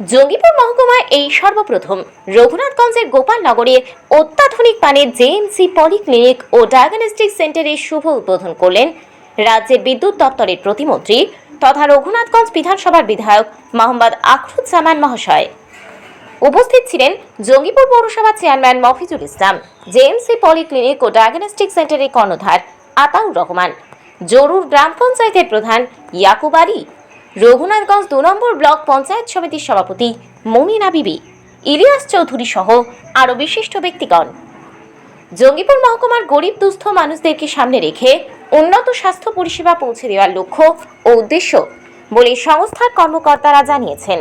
জঙ্গিপুর মহকুমায় এই সর্বপ্রথম। রঘুনাথগঞ্জের গোপালনগরে অত্যাধুনিক মানের জেএমসি পলিক্লিনিক ও ডায়াগনস্টিক সেন্টারের শুভ উদ্বোধন করলেন রাজ্যের বিদ্যুৎ দপ্তরের প্রতিমন্ত্রী তথা রঘুনাথগঞ্জ বিধানসভার বিধায়ক মোহাম্মদ আখরুজ্জামান মহাশয়। উপস্থিত ছিলেন জঙ্গিপুর পৌরসভার chairman Mofizul Islam JMC polyclinic ও ডায়াগনস্টিক সেন্টারের কর্ণধার আতাউর রহমান, জরুর গ্রাম পঞ্চায়েতের প্রধান ইয়াকুব আলী রঘুনাথগঞ্জ দু নম্বর ব্লক পঞ্চায়েত সমিতির সভাপতি মমিনা বিবি, ইলিয়াস চৌধুরী সহ আরও বিশিষ্ট ব্যক্তিগণ। জঙ্গিপুর মহকুমার গরিব দুস্থ মানুষদেরকে সামনে রেখে উন্নত স্বাস্থ্য পরিষেবা পৌঁছে দেওয়ার লক্ষ্য ও উদ্দেশ্য বলে সংস্থার কর্মকর্তারা জানিয়েছেন।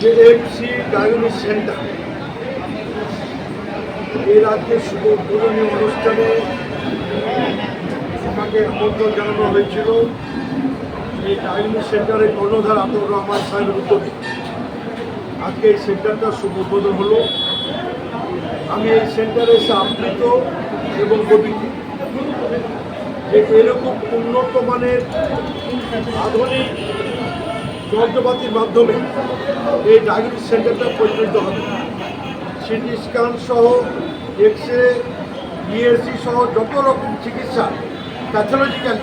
যে এমসি ডায়াগনিস সেন্টার। এই রাজ্যের শুভ উদ্বোধনী অনুষ্ঠানে আমাকে আমন্ত্রণ জানানো হয়েছিল। এই ডায়াগনিস সেন্টারের কর্ণধার আতর রহমান সাহেবের উদ্যোগে। আজকে এই সেন্টারটা শুভ উদ্বোধন হলো। আমি এই সেন্টারে এসে আপ্লুত এবং গর্বিত যে এরকম উন্নত মানের আধুনিক যন্ত্রপাতির মাধ্যমে এই ডায়াগনিস সেন্টারটা পরিচালিত হবে। সিটি স্ক্যান সহ এক্স রে ইএসসি সহ যত রকম চিকিৎসা প্যাথোলজিক্যাল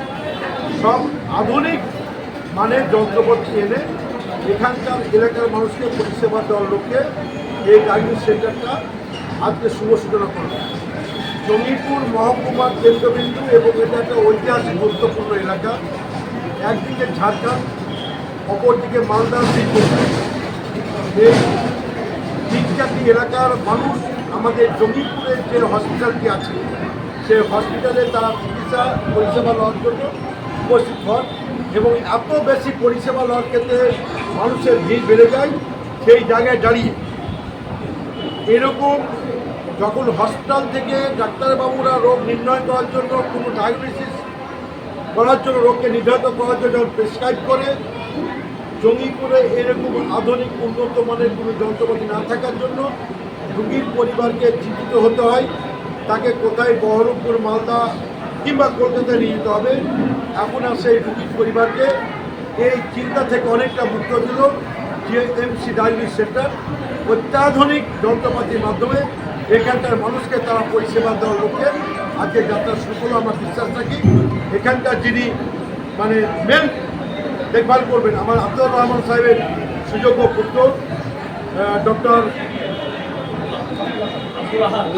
সব আধুনিক মানের যন্ত্রপাতি এনে এখানকার এলাকার মানুষকে পরিষেবা দেওয়ার লক্ষ্যে এই ডায়াগনিস সেন্টারটা আজকে শুভ সূচনা করবে জঙ্গিপুর মহকুমার কেন্দ্রবিন্দু এবং এটা একটা ঐতিহাসিক গুরুত্বপূর্ণ এলাকা। একদিকে ঝাড়খণ্ড অপরদিকে মালদা শ্রীপুর এই চারটি এলাকার মানুষ আমাদের জঙ্গিপুরের যে হসপিটালটি আছে, সেই হসপিটালে তারা চিকিৎসা পরিষেবা লওয়ার জন্য উপস্থিত হন এবং এত বেশি পরিষেবা লওয়ার ক্ষেত্রে মানুষের ভিড় বেড়ে যায় সেই জায়গায় দাঁড়িয়ে। এরকম যখন হসপিটাল থেকে ডাক্তারবাবুরা রোগ নির্ণয় করার জন্য কোনো ডায়াগনোসিস করার জন্য রোগকে নির্ধারিত করার জন্য প্রেসক্রাইব করে জঙ্গিপুরে এরকম আধুনিক উন্নত মানের কোনো যন্ত্রপাতি না থাকার জন্য রুগীর পরিবারকে চিন্তিত হতে হয়। তাকে কোথায় বহরমপুর, মালদা কিংবা কলকাতায় নিয়ে যেতে হবে, এখন আর সেই রুগীর পরিবারকে এই চিন্তা থেকে অনেকটা মুক্ত দিল যে এমসি ডায়ালিস সেন্টার অত্যাধুনিক যন্ত্রপাতির মাধ্যমে এখানকার মানুষকে তারা পরিষেবা দেওয়ার লক্ষ্যে আজকে যাত্রা শুরু করল। আমার বিশ্বাস রাখি এখানকার যিনি মানে মেন দেখভাল করবেন। আমার আব্দুর রহমান সাহেবের সুযোগ্য পুত্র ডক্টর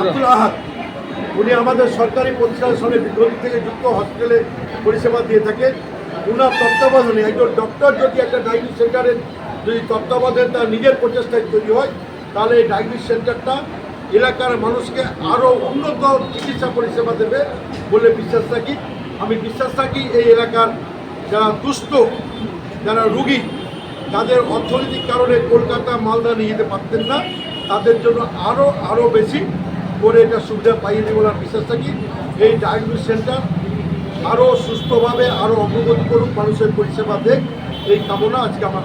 আব্দুল আহাদ। উনি আমাদের সরকারি প্রতিষ্ঠানের সঙ্গে দীর্ঘদিন থেকে যুক্ত হসপিটালে পরিষেবা দিয়ে থাকেন। উনার তত্ত্বাবধানে একজন ডক্টর যদি একটা ডায়াগনিস সেন্টারের যদি তত্ত্বাবধানে তার নিজের প্রচেষ্টায় তৈরি হয়, তাহলে এই ডায়াগনিস সেন্টারটা এলাকার মানুষকে আরও উন্নত চিকিৎসা পরিষেবা দেবে বলে বিশ্বাস রাখি। আমি বিশ্বাস রাখি এই এলাকার যারা দুস্থ যারা রুগী, তাদের অর্থনৈতিক কারণে কলকাতা, মালদা নিয়ে যেতে পারতেন না। তাদের জন্য আরও আরও বেশি করে এটা সুবিধা পাইয়ে দেবো আর বিশ্বাস থাকি এই ডায়াগনোস সেন্টার আরও সুস্থভাবে আরও অগ্রগতি করুক, মানুষের পরিষেবা দেখ, এই কামনা আজকে আমার